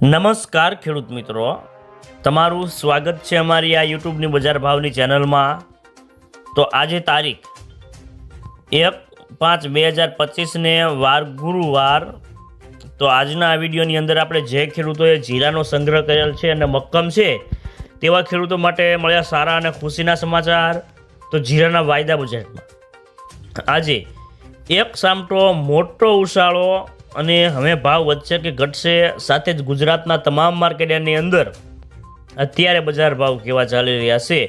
નમસ્કાર ખેડૂત મિત્રો. તમારું સ્વાગત છે અમારી આ યુટ્યુબની બજાર ભાવની ચેનલમાં. તો આજે તારીખ એક પાંચ બે હજાર પચીસને વાર ગુરુવાર. તો આજના આ વિડીયોની અંદર આપણે જે ખેડૂતોએ જીરાનો સંગ્રહ કરેલ છે અને મક્કમ છે, તેવા ખેડૂતો માટે મળ્યા સારા અને ખુશીના સમાચાર. તો જીરાના વાયદા બજેટમાં આજે એક સામટો મોટો ઉછાળો અને હવે ભાવ વધશે કે ઘટશે સાથે જ ગુજરાતના તમામ માર્કેટની અંદર અત્યારે બજાર ભાવ કેવા ચાલી રહ્યા છે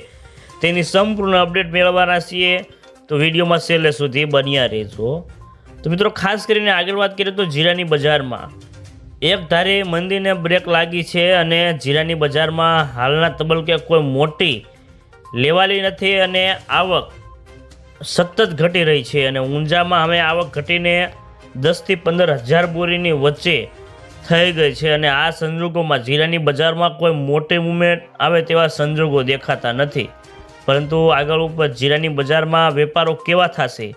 તેની સંપૂર્ણ અપડેટ મેળવવાના છીએ. તો વિડીયોમાં છેલ્લે સુધી બન્યા રહેજો. તો મિત્રો, ખાસ કરીને આગળ વાત કરીએ તો જીરાની બજારમાં. એક ધારે મંદીને બ્રેક લાગી છે અને જીરાની બજારમાં હાલના તબલકે કોઈ મોટી લેવાલી નથી અને આવક સતત ઘટી રહી છે અને ઊંઝામાં હવે આવક ઘટીને દસથી પંદર હજાર બોરીની વચ્ચે થઈ ગઈ છે અને આ સંજોગોમાં જીરાની બજારમાં કોઈ મોટી મુવમેન્ટ આવે તેવા સંજોગો દેખાતા નથી. પરંતુ આગળ ઉપર જીરાની બજારમાં વેપારો કેવા થશે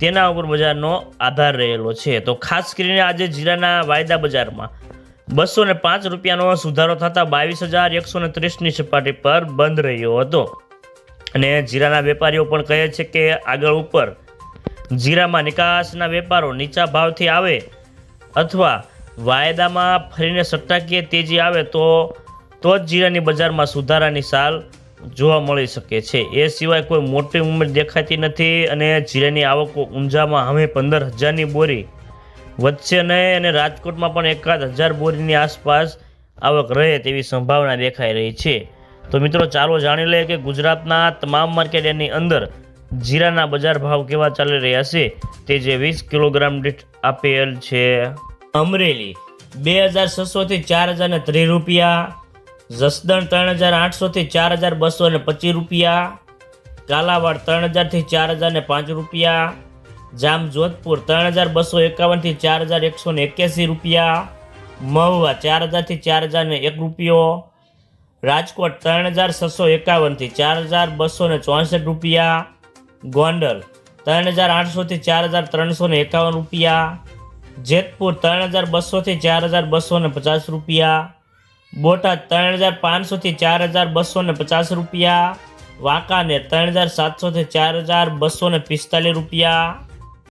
તેના ઉપર બજારનો આધાર રહેલો છે. તો ખાસ કરીને આજે જીરાના વાયદા બજારમાં બસો ને પાંચ રૂપિયાનો સુધારો થતાં બાવીસ હજાર એકસો ને ત્રીસની સપાટી પર બંધ રહ્યો હતો. અને જીરાના વેપારીઓ પણ કહે છે કે આગળ ઉપર જીરામાં નિકાસના વેપારો નીચા ભાવથી આવે અથવા વાયદામાં ફરીને સટ્ટાકીય તેજી આવે તો તો જ જીરાની બજારમાં સુધારાની સાલ જોવા મળી શકે છે. એ સિવાય કોઈ મોટી ઉંમર દેખાતી નથી અને જીરાની આવકો ઊંઝામાં હવે પંદર હજારની બોરી વધશે નહીં અને રાજકોટમાં પણ એકાદ હજાર બોરીની આસપાસ આવક રહે તેવી સંભાવના દેખાઈ રહી છે. તો મિત્રો, ચાલો જાણી લઈએ કે ગુજરાતના તમામ માર્કેટની અંદર જીરાના બજાર ભાવ કેવા ચાલી રહ્યા છે તે જે વીસ કિલોગ્રામ દીઠ આપેલ છે. અમરેલી બે હજાર છસોથી ચાર હજાર ને ત્રીસ રૂપિયા. જસદણ ત્રણ હજાર આઠસોથી ચાર હજાર બસો ને પચીસ રૂપિયા. કાલાવાડ ત્રણ હજારથી ચાર હજાર ને પાંચ રૂપિયા. જામ જોધપુર ત્રણ હજાર બસો એકાવનથી ચાર હજાર એકસો ને એક્યાસી રૂપિયા. મહુવા ચાર હજારથી ચાર હજાર ને એક રૂપિયો. રાજકોટ ત્રણ હજાર છસો એકાવનથી ચાર હજાર બસો ને ચોસઠ રૂપિયા. ગોંડલ. ત્રણ હજાર આઠસોથી ચાર હજાર ત્રણસો ને એકાવન રૂપિયા. જેતપુર ત્રણ હજાર બસોથી ચાર હજાર બસો ને પચાસ રૂપિયા. બોટાદ ત્રણ હજાર પાંચસોથી ચાર હજાર બસો ને પચાસ રૂપિયા. વાંકાનેર ત્રણ હજાર સાતસોથી ચાર હજાર બસો ને પિસ્તાલીસ રૂપિયા.